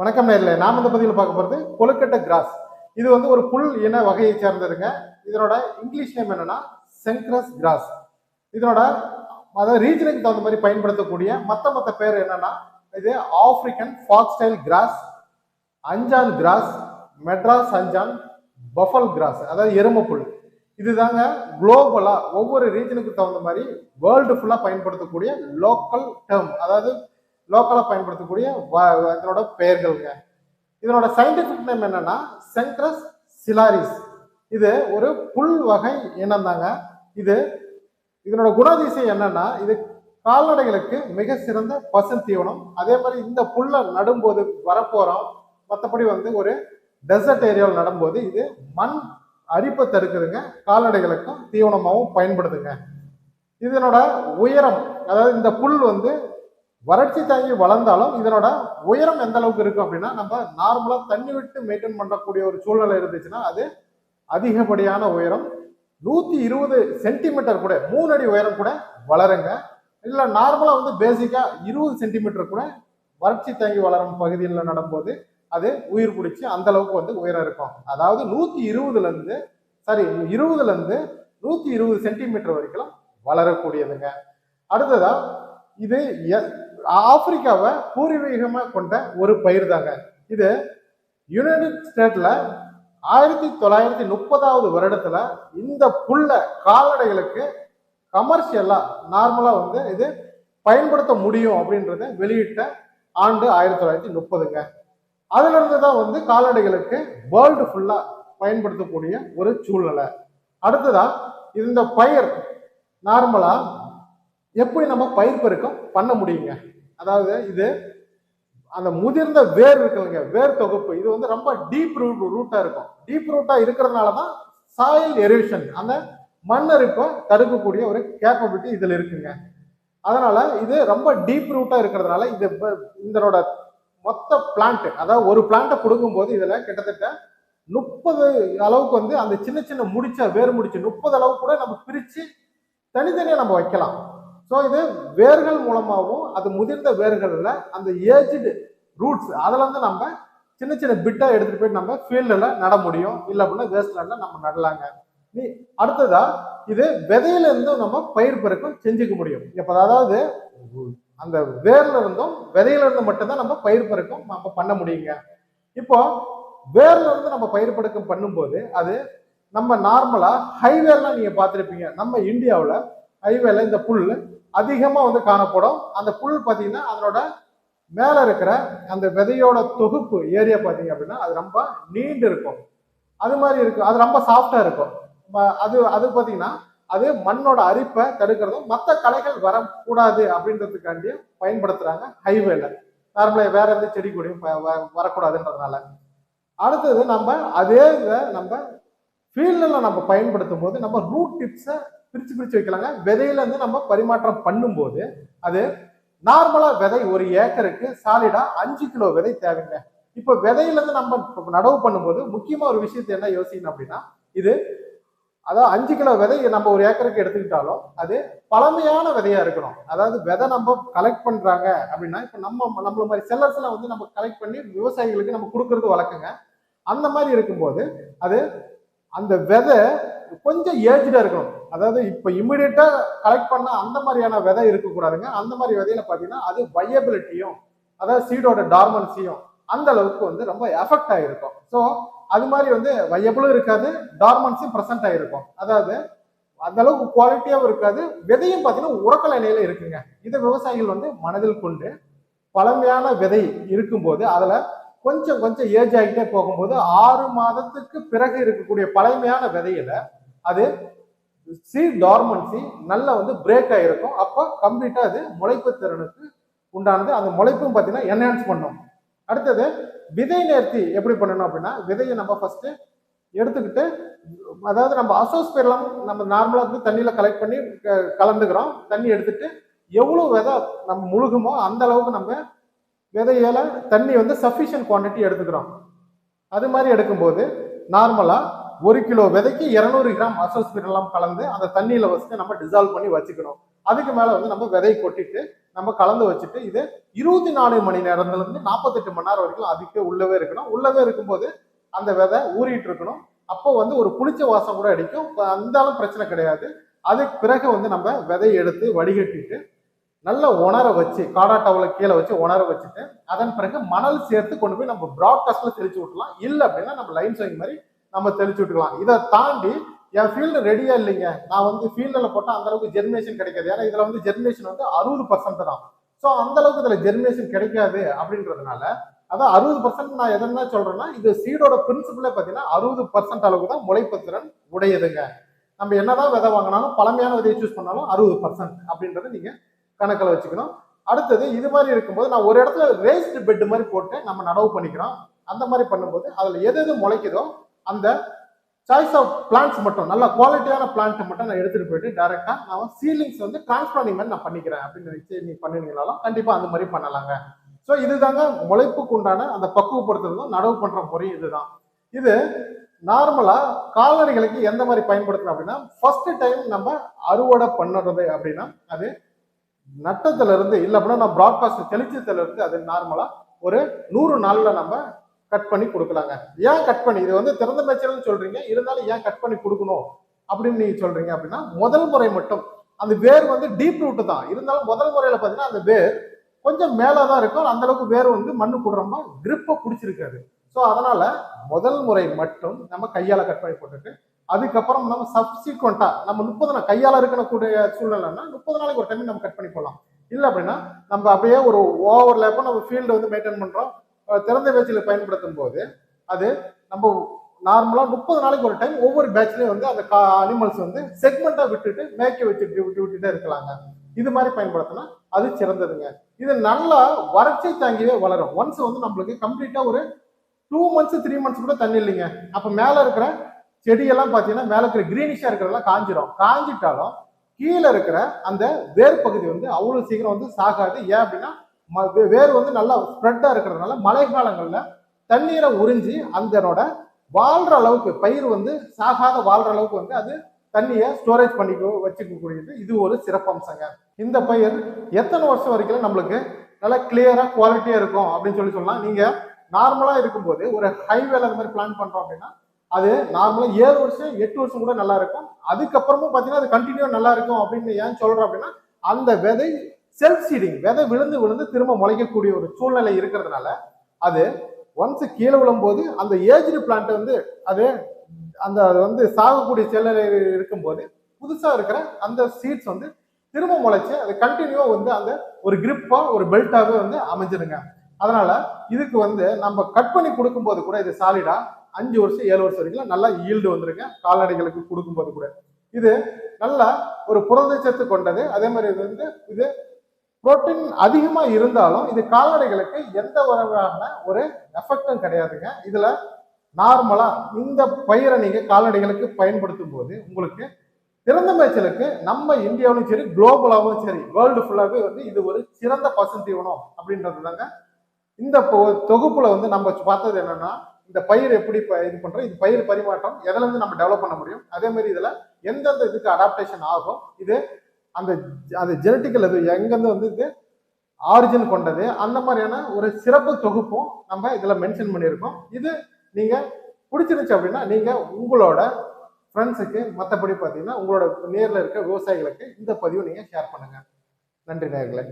வணக்கம் நேரில். நாம் இந்த பதிவில் பார்க்க போகிறது கொழுக்கட்டை கிராஸ். இது வந்து ஒரு புல் இன வகையை சேர்ந்ததுங்க. இதனோட இங்கிலீஷ் நேம் என்னன்னா செங்க்ரஸ் கிராஸ். இதனோட அதாவது ரீஜனுக்கு தகுந்த மாதிரி பயன்படுத்தக்கூடிய மற்ற மற்ற பேர் என்னன்னா இது African foxtail grass anjan grass Madras anjan buffel grass அதாவது எருமை புல். இதுதாங்க குளோபலாக ஒவ்வொரு ரீஜனுக்கு தகுந்த மாதிரி வேர்ல்டு ஃபுல்லாக பயன்படுத்தக்கூடிய லோக்கல் டேர்ம் அதாவது லோக்கலாக பயன்படுத்தக்கூடிய வ- இதனோட பெயர்கள்ங்க. இதனோட சயின்டிஃபிக் நேம் என்னன்னா சென்ட்ரஸ் சிலாரிஸ் இது ஒரு புல் வகை இனம் தாங்க இது இதனோட குணாதிசயம் என்னன்னா இது கால்நடைகளுக்கு மிக சிறந்த பசு தீவனம். அதே மாதிரி இந்த புல்லை நடும்போது வரப்போகிறோம் மற்றபடி வந்து ஒரு டெசர்ட் ஏரியாவில் நடும்போது இது மண் அரிப்பை தடுக்குதுங்க. கால்நடைகளுக்கும் தீவனமாகவும் பயன்படுதுங்க. இதனோட உயரம் அதாவது இந்த புல் வந்து வறட்சி தாங்கி வளர்ந்தாலும் இதனோட உயரம் எந்த அளவுக்கு இருக்கும் அப்படின்னா நம்ம நார்மலாக தண்ணி விட்டு மெயின்டைன் பண்ணக்கூடிய ஒரு சூழ்நிலை இருந்துச்சுன்னா அது அதிகப்படியான உயரம் நூற்றி இருபது சென்டிமீட்டர் கூட மூணு அடி உயரம் கூட வளருங்க. இல்லை நார்மலாக வந்து பேசிக்காக இருபது சென்டிமீட்டர் கூட வறட்சி தாங்கி வளரும் பகுதியில் நடும்போது அது உயிர் பிடிச்சி அந்த அளவுக்கு வந்து உயரம் இருக்கும். அதாவது நூற்றி இருபதுலேருந்து சாரி இருபதுலேருந்து நூற்றி இருபது சென்டிமீட்டர் வரைக்கும் வளரக்கூடியதுங்க. அடுத்ததாக இது எ- ஆப்பிரிக்காவை பூர்வீகமாக கொண்ட ஒரு பயிர் தாங்க இது யுனைடெட் ஸ்டேட்ல ஆயிரத்தி தொள்ளாயிரத்தி முப்பதாவது வருடத்துல இந்த புல்ல கால்நடைகளுக்கு கமர்ஷியலா நார்மலா வந்து இது பயன்படுத்த முடியும் அப்படின்றத வெளியிட்ட ஆண்டு ஆயிரத்தி தொள்ளாயிரத்தி முப்பதுங்க. அதுல இருந்து தான் வந்து கால்நடைகளுக்கு வேர்ல்டு ஃபுல்லா பயன்படுத்தக்கூடிய ஒரு சூழ்நிலை. அடுத்ததான் இந்த பயிர் நார்மலா எப்படி நம்ம பயிர் பெருக்கம் பண்ண முடியுங்க. அதாவது இது அந்த முதிர்ந்த வேர் இருக்குதுங்க வேர் தொகுப்பு. இது வந்து ரொம்ப டீப் ரூட் ரூட்டா இருக்கும். டீப் ரூட்டா இருக்கிறதுனால தான் சாயில் எரிவிஷன் அந்த மண்ணரிப்பை தடுக்கக்கூடிய ஒரு கேப்பபிலிட்டி இதில் இருக்குங்க. அதனால இது ரொம்ப டீப் ரூட்டா இருக்கிறதுனால இது இதனோட மொத்த பிளான்ட் அதாவது ஒரு பிளான்ட்டை கொடுக்கும்போது இதில் கிட்டத்தட்ட முப்பது அளவுக்கு வந்து அந்த சின்ன சின்ன முடிச்ச வேர் முடிச்சு முப்பது அளவு கூட நம்ம பிரித்து தனித்தனியாக நம்ம வைக்கலாம். ஸோ இது வேர்கள் மூலமாகவும் அது முதிர்ந்த வேர்களில் அந்த ஏஜ்டு ரூட்ஸ் அதிலேருந்து நம்ம சின்ன சின்ன பிட்டாக எடுத்துகிட்டு போய் நம்ம ஃபீல்டில் நட முடியும். இல்லை அப்படின்னா வேஸ்ட்லேண்டில் நம்ம நடலாங்க. நீ அடுத்ததா இது விதையில இருந்தும் நம்ம பயிர் பெருக்கம் செஞ்சுக்க முடியும். இப்போ அதாவது அந்த வேர்ல இருந்தும் விதையில இருந்து மட்டும்தான் நம்ம பயிர் பெருக்கம் நம்ம பண்ண முடியுங்க. இப்போ வேர்ல இருந்து நம்ம பயிர் பெருக்கம் பண்ணும்போது அது நம்ம நார்மலா ஹைவேலாம் நீங்க பார்த்துருப்பீங்க. நம்ம இந்தியாவில் ஹைவேல இந்த புல் அதிகமாக வந்து காணப்படும். அந்த புல் பார்த்தீங்கன்னா அதனோட மேலே இருக்கிற அந்த விதையோட தொகுப்பு ஏரியா பார்த்தீங்க அப்படின்னா அது ரொம்ப நீண்டு இருக்கும். அது மாதிரி இருக்கும். அது ரொம்ப சாஃப்டாக இருக்கும். அது அது பார்த்தீங்கன்னா அது மண்ணோட அரிப்பை தடுக்கிறதும் மற்ற களைகள் வரக்கூடாது அப்படின்றதுக்காண்டி பயன்படுத்துகிறாங்க ஹைவேல. நார்மலாக வேற எந்த செடி கொடியும் வ- வரக்கூடாதுன்றதுனால. அடுத்தது நம்ம அதே இதை நம்ம ஃபீல்டில் நம்ம பயன்படுத்தும் போது நம்ம ரூட் டிப்ஸை பிரிச்சு பிரித்து வைக்கலாங்க. விதையிலேருந்து நம்ம பரிமாற்றம் பண்ணும்போது அது நார்மலாக விதை ஒரு ஏக்கருக்கு சாலிடாக அஞ்சு கிலோ விதை தேவைங்க. இப்போ விதையிலேருந்து நம்ம நடவு பண்ணும்போது முக்கியமாக ஒரு விஷயத்தை என்ன யோசிக்கணும் அப்படின்னா இது அதாவது அஞ்சு கிலோ விதை நம்ம ஒரு ஏக்கருக்கு எடுத்துக்கிட்டாலும் அது பழமையான விதையா இருக்கணும். அதாவது விதை நம்ம கலெக்ட் பண்றாங்க அப்படின்னா இப்போ நம்ம நம்மள மாதிரி செல்லர்ஸ் எல்லாம் வந்து நம்ம கலெக்ட் பண்ணி விவசாயிகளுக்கு நம்ம கொடுக்கறது வழக்கங்க. அந்த மாதிரி இருக்கும்போது அது அந்த விதை கொஞ்சம் ஏஜ்டா இருக்கணும். அதாவது இப்போ இமிடியட்டா கலெக்ட் பண்ண அந்த மாதிரியான விதை இருக்கக்கூடாதுங்க. அந்த மாதிரி விதையில பார்த்தீங்கன்னா அது வயபிலிட்டியும் அதாவது சீடோட டார்மன்சியும் அந்த அளவுக்கு வந்து ரொம்ப எஃபெக்ட் ஆகிருக்கும் ஸோ அது மாதிரி வந்து வயபிளும் இருக்காது டார்மன்ஸும் ப்ரெசென்ட் ஆகிருக்கும் அதாவது அந்த அளவுக்கு குவாலிட்டியாகவும் இருக்காது. விதையும் பார்த்தீங்கன்னா உரக்கல் நிலையில இருக்குங்க. இதை விவசாயிகள் வந்து மனதில் கொண்டு பழமையான விதை இருக்கும்போது அதுல கொஞ்சம் கொஞ்சம் ஏஜ் ஆகிட்டே போகும்போது ஆறு மாதத்துக்கு பிறகு இருக்கக்கூடிய பழமையான விதையில அது சி டார்மன்சி நல்லா வந்து பிரேக் ஆகிருக்கும் அப்போ கம்ப்ளீட்டாக அது முளைப்பு திறனுக்கு உண்டானது. அந்த முளைப்பும் பார்த்தீங்கன்னா என்ஹான்ஸ் பண்ணும். அடுத்தது விதை நேர்த்தி எப்படி பண்ணணும் அப்படின்னா விதையை நம்ம ஃபஸ்ட்டு எடுத்துக்கிட்டு அதாவது நம்ம அசோஸ்பெரலாம் நம்ம நார்மலாக வந்து தண்ணியில் கலெக்ட் பண்ணி கலந்துக்கிறோம். தண்ணி எடுத்துட்டு எவ்வளோ விதை நம்ம முழுகுமோ அந்த அளவுக்கு நம்ம விதையில தண்ணி வந்து சஃபிஷியன்ட் குவாண்டிட்டி எடுத்துக்கிறோம். அது மாதிரி எடுக்கும்போது நார்மலாக ஒரு கிலோ விதைக்கு இரநூறு கிராம் அசோஸ்பிரலாம் கலந்து அந்த தண்ணியில் வச்சுட்டு நம்ம டிசால்வ் பண்ணி வச்சுக்கணும். அதுக்கு மேலே வந்து நம்ம விதை கொட்டிட்டு நம்ம கலந்து வச்சுட்டு இது இருபத்தி நாலு மணி நேரத்துலேருந்து நாற்பத்தெட்டு மணி நேரம் வரைக்கும் அதுக்கு உள்ளவே இருக்கணும். உள்ளவே இருக்கும்போது அந்த விதை ஊறிட்டு இருக்கணும். அப்போ வந்து ஒரு புளிச்ச வாசம் கூட அடிக்கும். அந்தாலும் பிரச்சனை கிடையாது. அதுக்கு பிறகு வந்து நம்ம விதையை எடுத்து வடிகட்டிட்டு நல்ல உணர வச்சு காடாட்டாவில் கீழே வச்சு உணர வச்சுட்டு அதன் பிறகு மணல் சேர்த்து கொண்டு போய் நம்ம ப்ராட்காஸ்ட்ல தெளிச்சு விட்டுலாம் இல்லை அப்படின்னா நம்ம லைன் சோயிங் மாதிரி நம்ம தெளிச்சு விட்டுக்கலாம். இதை தாண்டி என் ஃபீல்டு ரெடியா இல்லைங்க. நான் வந்து ஃபீல்டில் போட்டால் அந்த அளவுக்கு ஜெர்மினேஷன் கிடைக்காது. ஏன்னா இதில் வந்து ஜெர்மினேஷன் வந்து அறுபது பர்சன்ட் தான். ஸோ அந்த அளவுக்கு இதுல ஜெர்மினேஷன் கிடைக்காது அப்படின்றதுனால அதான் அறுபது பர்சன்ட் நான் எதனா சொல்றேன்னா இது சீடோட பிரின்சிபலே பார்த்தீங்கன்னா அறுபது பர்சன்ட் அளவுக்கு தான் முளைப்பு திறன் உடையதுங்க. நம்ம என்னதான் விதை வாங்கினாலும் பழமையான விதையை சூஸ் பண்ணாலும் அறுபது பர்சன்ட் அப்படின்றத நீங்க கணக்கில் வச்சுக்கணும். அடுத்தது இது மாதிரி இருக்கும்போது நான் ஒரு இடத்துல வேஸ்ட் பெட் மாதிரி போட்டு நம்ம நடவு பண்ணிக்கிறோம். அந்த மாதிரி பண்ணும்போது அதில் எது எது முளைக்குதோ அந்த சாய்ஸ் ஆஃப் பிளான்ஸ் மட்டும் நல்ல குவாலிட்டியான பிளான்ட் மட்டும் நான் எடுத்துட்டு போயிட்டு டேரெக்டாக நான் சீலிங்ஸ் வந்து டிரான்ஸ்பிளானிங் மாதிரி நான் பண்ணிக்கிறேன் அப்படின்னு நினைச்சு நீ பண்ணினீங்கனாலும் கண்டிப்பாக அந்த மாதிரி பண்ணலாங்க. ஸோ இதுதாங்க முளைப்புக்கு உண்டான அந்த பக்குவப்படுத்துறதும் நடவு பண்ற முறை இதுதான். இது நார்மலா கால்நடைகளுக்கு எந்த மாதிரி பயன்படுத்தணும் அப்படின்னா ஃபர்ஸ்ட் டைம் நம்ம அறுவடை பண்ணுறது அப்படின்னா அது நட்டத்துல இருந்து இல்லை அப்படின்னா நான் ப்ராட்காஸ்ட் தெளிச்சத்துல இருந்து அது நார்மலா ஒரு நூறு நாள்ல நம்ம கட் பண்ணி கொடுக்கலாங்க. ஏன் கட் பண்ணி? இது வந்து திறந்த மேய்ச்சல்னு சொல்றீங்க. இருந்தாலும் ஏன் கட் பண்ணி கொடுக்கணும் அப்படின்னு நீங்க சொல்றீங்க அப்படின்னா முதல் முறை மட்டும். அந்த வேர் வந்து டீப் ரூட் தான். இருந்தாலும் முதல் முறையில பார்த்தீங்கன்னா அந்த வேர் கொஞ்சம் மேலே தான் இருக்கும். அந்த அளவுக்கு வேர் வந்து மண்ணு குடுறமா கிரிப்பை பிடிச்சிருக்காது ஸோ அதனால முதல் முறை மட்டும் நம்ம கையால கட் பண்ணி போட்டுட்டு அதுக்கப்புறம் நம்ம சப்சிக்வெண்டா நம்ம முப்பது நாள் கையால இருக்கக்கூடிய சூழ்நிலைன்னா முப்பது நாளைக்கு ஒரு டைம் நம்ம கட் பண்ணி போடலாம். இல்லை அப்படின்னா நம்ம அப்படியே ஒரு ஓவர் லேப்பாக நம்ம ஃபீல்டு வந்து மெயின்டைன் பண்றோம். திறந்த பேச்சில் பயன்படுத்தும் போது அது நம்ம நார்மலாக முப்பது நாளைக்கு ஒரு டைம் ஒவ்வொரு பேட்ச்லேயும் வந்து அந்த அனிமல்ஸ் வந்து செக்மெண்ட்டாக விட்டுட்டு மேய்க்க வச்சுட்டு விட்டு விட்டுட்டே இருக்கலாங்க. இது மாதிரி பயன்படுத்தினா அது சிறந்ததுங்க. இது நல்லா வறட்சி தாங்கியே வளரும். ஒன்ஸ் வந்து நம்மளுக்கு கம்ப்ளீட்டாக ஒரு டூ மந்த்ஸ் த்ரீ மந்த்ஸ் கூட தண்ணி இல்லைங்க. அப்போ மேலே இருக்கிற செடியெல்லாம் பார்த்தீங்கன்னா மேலே இருக்கிற க்ரீனிஷாக இருக்கிறதெல்லாம் காஞ்சிரும். காஞ்சிட்டாலும் கீழே இருக்கிற அந்த வேர் பகுதி வந்து அவ்வளோ சீக்கிரம் வந்து சாகாது. ஏன் அப்படின்னா வேர் வந்து நல்லா ஸ்ப்ரெட்டாக இருக்கிறதுனால மழை காலங்களில் தண்ணீரை உறிஞ்சி அதனோட வாழ்கிற அளவுக்கு பயிர் வந்து சாகாத வாழ்கிற அளவுக்கு வந்து அது தண்ணியை ஸ்டோரேஜ் பண்ணி வச்சுக்கக்கூடியது. இது ஒரு சிறப்பம்சங்க. இந்த பயிர் எத்தனை வருஷம் வரைக்கும் நம்மளுக்கு நல்லா கிளியராக குவாலிட்டியாக இருக்கும் அப்படின்னு சொல்லி சொல்லலாம். நீங்கள் நார்மலாக இருக்கும்போது ஒரு ஹைவேல அந்த மாதிரி பிளான் பண்ணுறோம் அப்படின்னா அது நார்மலாக ஏழு வருஷம் எட்டு வருஷம் கூட நல்லா இருக்கும். அதுக்கப்புறமும் பார்த்தீங்கன்னா அது கண்டினியூ நல்லா இருக்கும் அப்படின்னு ஏன் சொல்கிறோம் அப்படின்னா அந்த விதை செல்ஃப் சீடிங் விதை விழுந்து விழுந்து திரும்ப முளைக்கக்கூடிய ஒரு சூழ்நிலை இருக்கிறதுனால அது ஒன்ஸ் கீழே விழும்போது அந்த ஏஜ்டு பிளான்ட் வந்து அது அந்த அது வந்து சாகக்கூடிய சூழ்நிலை இருக்கும்போது புதுசாக இருக்கிற அந்த சீட்ஸ் வந்து திரும்ப முளைச்சு அது கண்டினியூவாக வந்து அந்த ஒரு கிரிப்பாக ஒரு பெல்ட்டாகவே வந்து அமைஞ்சிருங்க. அதனால இதுக்கு வந்து நம்ம கட் பண்ணி கொடுக்கும்போது கூட இது சாலிடாக அஞ்சு வருஷம் ஏழு வருஷம் வரைக்கும் நல்லா ஈல்டு வந்துருங்க கால்நடைகளுக்கு கொடுக்கும்போது கூட. இது நல்லா ஒரு புரதச்சத்து கொண்டது. அதே மாதிரி இது வந்து இது புரோட்டீன் அதிகமாக இருந்தாலும் இது கால்நடைகளுக்கு எந்த வகையான ஒரு எஃபெக்டும் கிடையாதுங்க. இதில் நார்மலாக இந்த பயிரை நீங்கள் கால்நடைகளுக்கு பயன்படுத்தும் போது உங்களுக்கு திறந்த மேய்ச்சலுக்கு நம்ம இந்தியாவிலும் சரி குளோபலாகவும் சரி வேர்ல்டு ஃபுல்லாகவே வந்து இது ஒரு சிறந்த பசுந்தீவனம் அப்படின்றது தாங்க இந்த தொகுப்பில் வந்து நம்ம பார்த்தது என்னன்னா இந்த பயிர் எப்படி ப- இது பண்ணுறோம் இது பயிர் பரிமாற்றம் எதுலேருந்து நம்ம டெவலப் பண்ண முடியும்? அதே மாதிரி இதில் எந்தெந்த இதுக்கு அடாப்டேஷன் ஆகும்? இது அந்த அந்த ஜெனட்டிக்கல் அது எங்கேருந்து வந்து இது ஆரிஜின் கொண்டது. அந்த மாதிரியான ஒரு சிறப்பு தொகுப்பும் நம்ம இதில் மென்ஷன் பண்ணியிருக்கோம். இது நீங்கள் பிடிச்சிருந்துச்சு அப்படின்னா நீங்கள் உங்களோட ஃப்ரெண்ட்ஸுக்கு மற்றபடி பார்த்தீங்கன்னா உங்களோட நேரில் இருக்க விவசாயிகளுக்கு இந்த பதிவை நீங்கள் ஷேர் பண்ணுங்கள் நன்றி நேர்களை